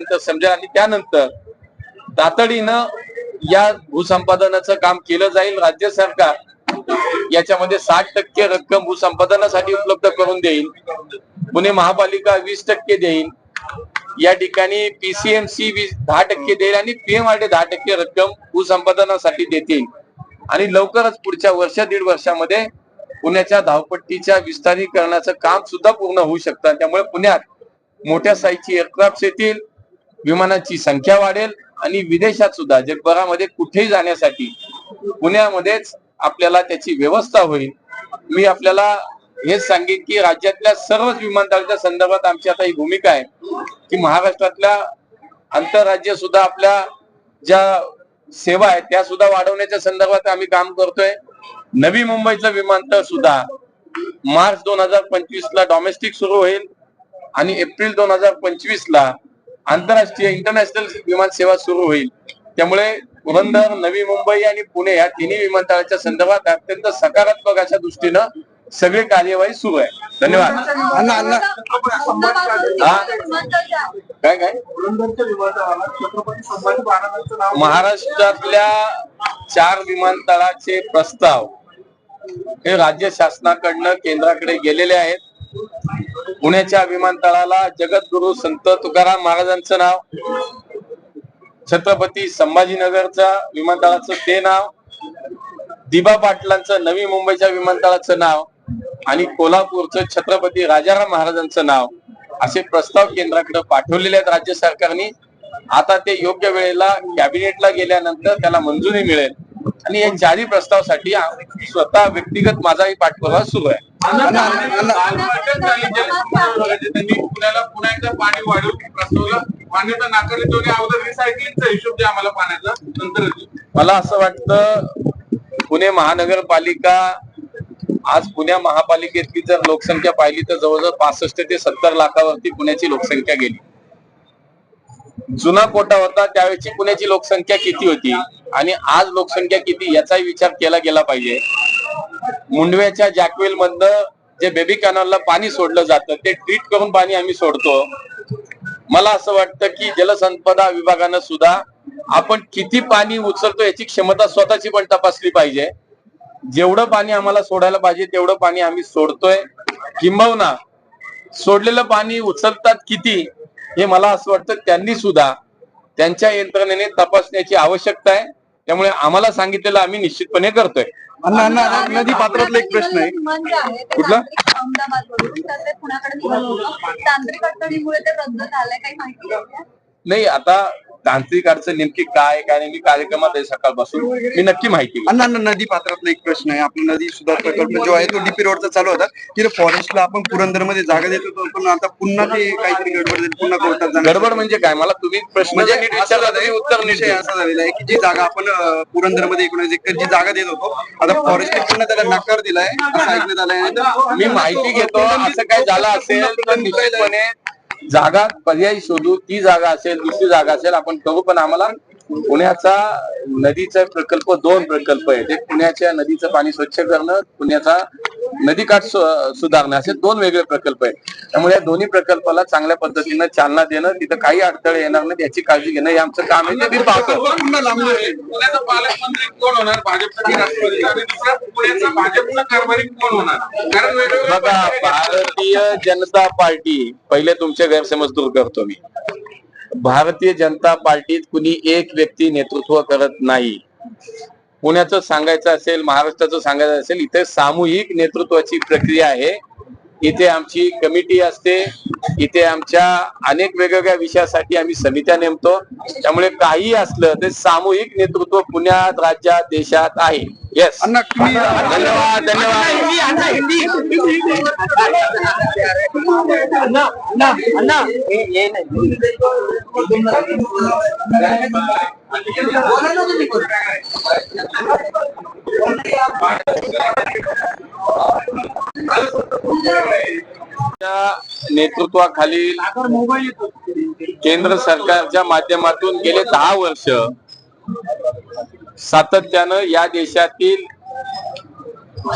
तर समजा आणि त्यानंतर तातडीनं या भूसंपादनाचं काम केलं जाईल राज्य सरकार याच्यामध्ये साठ टक्के रक्कम भूसंपादनासाठी उपलब्ध करून देईल पुणे महापालिका वीस टक्के देईल या ठिकाणी पीसीएमसी वीस दहा टक्के देईल आणि पीएमआरडी दहा टक्के रक्कम भूसंपादनासाठी देतील. आणि लवकरच पुढच्या वर्ष दीड वर्षामध्ये पुण्याच्या धावपट्टीच्या विस्तारीकरणाचं काम सुद्धा पूर्ण होऊ शकतं. त्यामुळे पुण्यात मोठ्या साईजची एअरक्राफ्ट येतील विमानाची संख्या वाढेल आणि विदेशात सुद्धा जगभरामध्ये कुठेही जाण्यासाठी पुण्यामध्येच आपल्याला त्याची व्यवस्था होईल. मी आपल्याला हेच सांगेन की राज्यातल्या सर्वच विमानतळाच्या संदर्भात आमची आता ही भूमिका आहे की महाराष्ट्रातल्या आंतरराज्य सुद्धा आपल्या ज्या सेवा आहेत त्या सुद्धा वाढवण्याच्या संदर्भात आम्ही काम करतोय. नवी मुंबईचं विमानतळ सुद्धा मार्च दोन हजार पंचवीस ला डॉमेस्टिक सुरू होईल आणि एप्रिल दोन हजार पंचवीस ला आंतरराष्ट्रीय इंटरनॅशनल विमान सेवा सुरू होईल. त्यामुळे पुरंदर नवी मुंबई आणि पुणे या तिन्ही विमानतळाच्या संदर्भात अत्यंत सकारात्मक अशा दृष्टीनं सगळी कार्यवाही सुरू आहे. धन्यवाद? काय काय? महाराष्ट्रातल्या चार विमानतळाचे प्रस्ताव हे राज्य शासनाकडनं केंद्राकडे गेलेले आहेत. पुण्याच्या विमानतळाला जगद्गुरु संत तुकाराम महाराजांचं नाव छत्रपती संभाजीनगरच्या विमानतळाचं ते नाव दिबा पाटलांचं नवी मुंबईच्या विमानतळाचं नाव आणि कोल्हापूरचं छत्रपती राजाराम महाराजांचं नाव असे प्रस्ताव केंद्राकडे पाठवलेले आहेत राज्य सरकारने. आता ते योग्य वेळेला कॅबिनेटला गेल्यानंतर त्याला मंजुरी मिळेल. आणि या चारही प्रस्तावासाठी स्वतः व्यक्तिगत माझाही पाठपुरावा सुरू आहे. त्यांनी पुण्याला पुन्हा एकदा पाणी वाढवून प्रस्तावला मान्यता नाकारली दोन्ही अगोदर रिसायकलिंगचा हिशोब द्या आम्हाला पाण्याचा. नंतर मला असं वाटतं पुणे महानगरपालिका आज पुण्या महापालिकेतली जर लोकसंख्या पाहिली तर जवळजवळ पासष्ट ते सत्तर लाखावरती पुण्याची लोकसंख्या गेली. जुना कोटा होता त्यावेळेची पुण्याची लोकसंख्या किती होती? आणि आज लोकसंख्या किती? याचाही विचार केला गेला पाहिजे. मुंडव्याच्या जॅकवेल मधनं जे बेबी कॅनॉलला पाणी सोडलं जातं ते ट्रीट करून पाणी आम्ही सोडतो. मला असं वाटतं की जलसंपदा विभागानं सुद्धा आपण किती पाणी उचलतो याची क्षमता स्वतःची पण तपासली पाहिजे. जेवढं पाणी आम्हाला सोडायला पाहिजे तेवढं पाणी आम्ही सोडतोय. किंबहुना सोडलेलं पाणी उचलतात किती हे मला असं वाटतं त्यांनी सुद्धा त्यांच्या यंत्रणेने तपासण्याची आवश्यकता आहे. त्यामुळे आम्हाला सांगितलेलं आम्ही निश्चितपणे करतोय. अण्णा अण्णा अण्णा, नदी पात्रातला एक प्रश्न आहे कुठला? पुण्याकडे तांत्रिक अडचणीमुळे ते रद्द झालंय काही माहिती? नाही आता तांत्रिक अडचण नेमकी काय काय नेमकी कार्यक्रमात आहे सकाळपासून. मी नक्की माहिती घेईन. अण्णा अण्णा नदी पात्रातला एक प्रश्न आहे. आपला नदी सुधार प्रकल्प जो आहे तो डीपी रोडचा चालू होता. तिथे फॉरेस्टला आपण पुरंदरमध्ये जागा देत होतो. पण आता पुन्हा ते काहीतरी गडबड झाली, पुन्हा कोर्टात जाणार. गडबड म्हणजे काय? मला तुम्ही प्रश्न म्हणजे जर नीट असं विचारला झालंय, तरी उत्तर नीट विषय. असा झालेला आहे की जी जागा आपण पुरंदरमध्ये एकोणीस एकर जी जागा देत होतो. आता फॉरेस्टने पुन्हा त्याला नकार दिलाय. असं ऐकण्यात आलंय. मी माहिती घेतो. असं काय झालं असेल तर निश्चितपणे जागा पर्यायी शोधू ती जागा असेल दुसरी जागा असेल आपण करू पण आम्हाला पुण्याचा नदीचा प्रकल्प दोन प्रकल्प आहेत. एक पुण्याच्या नदीचं पाणी स्वच्छ करणं पुण्याचा नदीकाठ सुधारणं असे दोन वेगळे प्रकल्प आहेत. त्यामुळे या दोन्ही प्रकल्पाला चांगल्या पद्धतीनं चालना देणं तिथं काही अडथळे येणार नाही याची काळजी घेणं हे आमचं काम आहे. ते पाहतो पालकमंत्री कोण होणार? बघा भारतीय जनता पार्टी पहिले तुमचे गैरसमज दूर करतो मी. भारतीय जनता पार्टीत कुणी एक व्यक्ती नेतृत्व करत नाही. पुण्याचं सांगायचं असेल महाराष्ट्राचं सांगायचं असेल इथे सामूहिक नेतृत्वाची प्रक्रिया आहे. इथे आमची कमिटी असते. इथे आमच्या अनेक वेगवेगळ्या विषयासाठी आम्ही समित्या नेमतो. त्यामुळे काही असलं ते सामूहिक नेतृत्व पुण्यात राज्यात देशात आहे. येस अण्णा तुम्ही धन्यवाद धन्यवाद. त्या नेतृत्वाखाली केंद्र सरकारच्या माध्यमातून गेले दहा वर्ष सातत्यानं या देशातील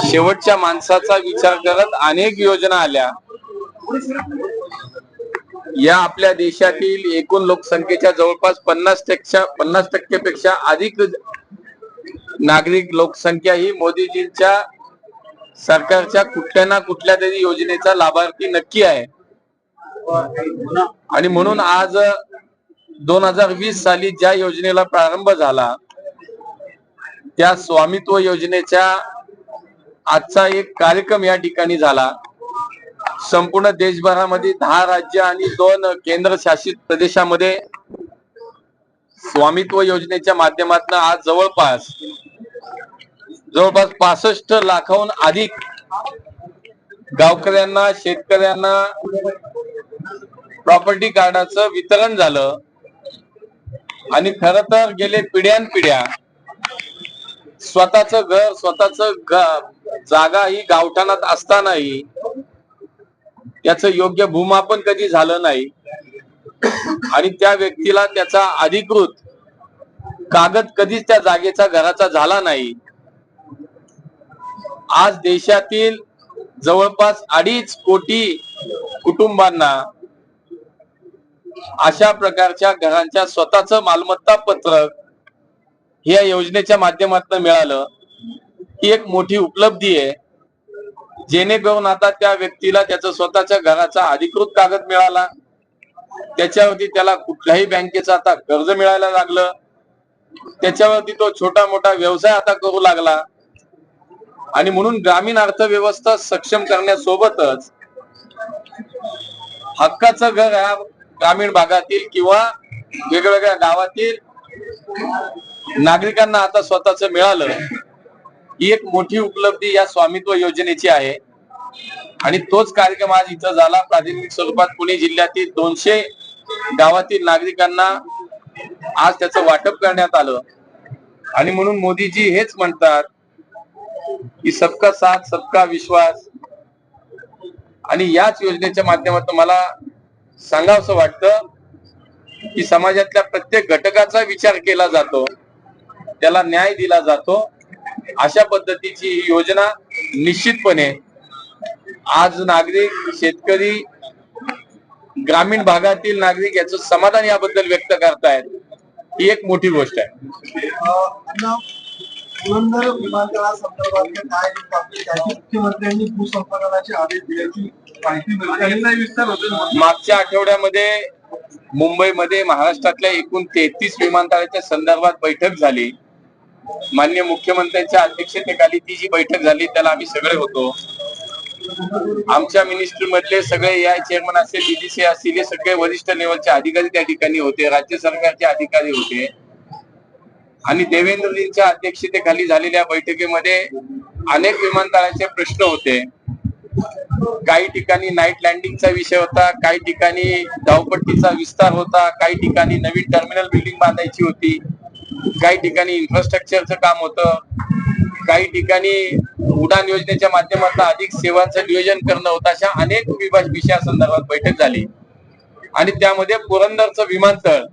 शेवटच्या माणसाचा विचार करत अनेक योजना आल्या. या आपल्या देशातील एकूण लोकसंख्येच्या जवळपास पन्नास टक्क्या पन्नास टक्केपेक्षा अधिक नागरिक लोकसंख्या ही मोदीजींच्या सरकारच्या कुठल्या ना कुठल्या तरी योजनेचा लाभार्थी नक्की आहे. आणि म्हणून आज दोन हजार वीस साली ज्या योजनेला प्रारंभ झाला त्या स्वामित्व योजनेच्या आजचा एक कार्यक्रम या ठिकाणी झाला. संपूर्ण देशभरामध्ये दहा राज्य आणि दोन केंद्रशासित प्रदेशामध्ये स्वामित्व योजनेच्या माध्यमातून आज जवळपास जवळपास पासष्ट लाखाहून अधिक गावकऱ्यांना शेतकऱ्यांना प्रॉपर्टी कार्डाचं वितरण झालं. आणि खर तर गेले पिढ्यानपिढ्या स्वतःच घर स्वतःच जागा ही गावठाणात असतानाही त्याच योग्य भूमापन कधी झालं नाही. आणि त्या व्यक्तीला त्याचा अधिकृत कागद कधीच त्या जागेचा घराचा झाला नाही. आज देशातील जवळपास अडीच कोटी कुटुंबांना अशा प्रकारच्या घरांच्या स्वतःच मालमत्ता पत्रक या योजनेच्या माध्यमातून मिळालं. ही एक मोठी उपलब्धी आहे. जेणेकरून आता त्या व्यक्तीला त्याचं स्वतःच्या घराचा अधिकृत कागद मिळाला. त्याच्यावरती त्याला कुठल्याही बँकेचं आता कर्ज मिळायला लागलं. त्याच्यावरती तो छोटा मोठा व्यवसाय आता करू लागला. आणि म्हणून ग्रामीण अर्थव्यवस्था सक्षम करण्यासोबतच हक्काचं घर ह्या ग्रामीण भागातील किंवा वेगवेगळ्या गावातील नागरिकांना आता स्वतःच मिळालं ही एक मोठी उपलब्धी या स्वामित्व योजनेची आहे. आणि तोच कार्यक्रम आज इथं झाला. प्रातिनिधिक स्वरूपात पुणे जिल्ह्यातील दोनशे गावातील नागरिकांना आज त्याचं वाटप करण्यात आलं. आणि म्हणून मोदीजी हेच म्हणतात की सबका साथ सबका विश्वास. आणि याच योजनेच्या माध्यमातून मला सांगावंसं वाटतं की समाजातल्या प्रत्येक घटकाचा विचार केला जातो. त्याला न्याय दिला जातो. अशा पद्धतीची ही योजना निश्चितपणे आज नागरिक शेतकरी ग्रामीण भागातील नागरिक याचं समाधान याबद्दल व्यक्त करतायत. ही एक मोठी गोष्ट आहे. पुरंदर मुख्यमंत्र्यांनी भूसंपादनाचे आदेश दिल्याची माहिती मागच्या आठवड्यामध्ये मुंबईमध्ये महाराष्ट्रातल्या एकूण तेहतीस विमानतळाच्या संदर्भात बैठक झाली. मान्य मुख्यमंत्र्यांच्या अध्यक्षतेखाली ती जी बैठक झाली त्याला आम्ही सगळे होतो. आमच्या मिनिस्ट्री मधले सगळे या चेअरमन असेल डीजीसी असतील हे सगळे वरिष्ठ लेवलचे अधिकारी त्या ठिकाणी होते राज्य सरकारचे अधिकारी होते. आणि देवेंद्रजींच्या अध्यक्षतेखाली झालेल्या बैठकीमध्ये अनेक विमानतळाचे प्रश्न होते. काही ठिकाणी नाईट लँडिंगचा विषय होता काही ठिकाणी धावपट्टीचा विस्तार होता काही ठिकाणी नवीन टर्मिनल बिल्डिंग बांधायची होती. काही ठिकाणी इन्फ्रास्ट्रक्चरचं काम होतं. काही ठिकाणी उडान योजनेच्या माध्यमातून अधिक सेवांचं नियोजन करणं होतं. अशा अनेक विभाग विषयासंदर्भात बैठक झाली. आणि त्यामध्ये पुरंदरचं विमानतळ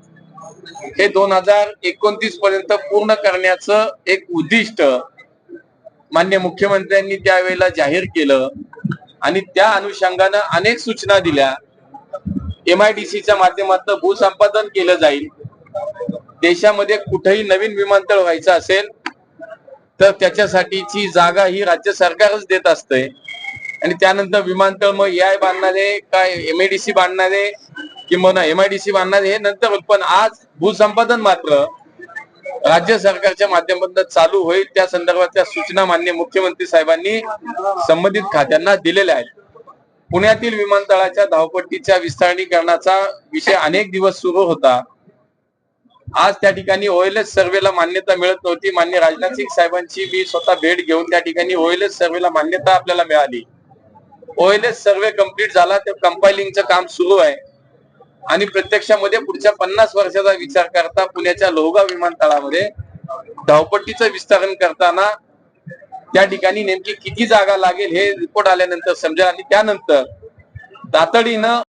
हे दोन हजार एकोणतीस पर्यंत पूर्ण करण्याचं एक उद्दिष्ट मान्य मुख्यमंत्र्यांनी त्यावेळेला जाहीर केलं. आणि त्या अनुषंगानं अनेक सूचना दिल्या. एमआयडीसीच्या माध्यमातून भूसंपादन केलं जाईल. देशामध्ये कुठेही नवीन विमानतळ व्हायचं असेल तर त्याच्यासाठीची जागा ही राज्य सरकारच देत असते. आणि त्यानंतर विमानतळ मग एआय बांधणारे काय एमआयडीसी बांधणारे किंवा एमआयडीसी बांधणारे हे नंतर पण आज भूसंपादन मात्र राज्य सरकारच्या माध्यमातून चालू होईल. त्या संदर्भातल्या सूचना मान्य मुख्यमंत्री साहेबांनी संबंधित खात्यांना दिलेल्या आहेत. पुण्यातील विमानतळाच्या धावपट्टीच्या विस्तारणीकरणाचा विषय अनेक दिवस सुरू होता. आज त्या ठिकाणी ओएलएस सर्वेला मान्यता मिळत नव्हती. मान्य राजनाथ सिंग साहेबांची मी स्वतः भेट घेऊन त्या ठिकाणी ओएलएस सर्वेला मान्यता आपल्याला मिळाली. ओएलएस सर्वे कंप्लीट झाला ते कंपायलिंगचं काम सुरू आहे. आणि प्रत्यक्षामध्ये पुढच्या पन्नास वर्षाचा विचार करता पुण्याच्या लोहगाव विमानतळामध्ये धावपट्टीचं विस्तारण करताना त्या ठिकाणी नेमकी किती जागा लागेल हे रिपोर्ट आल्यानंतर समजेल. आणि त्यानंतर तातडीनं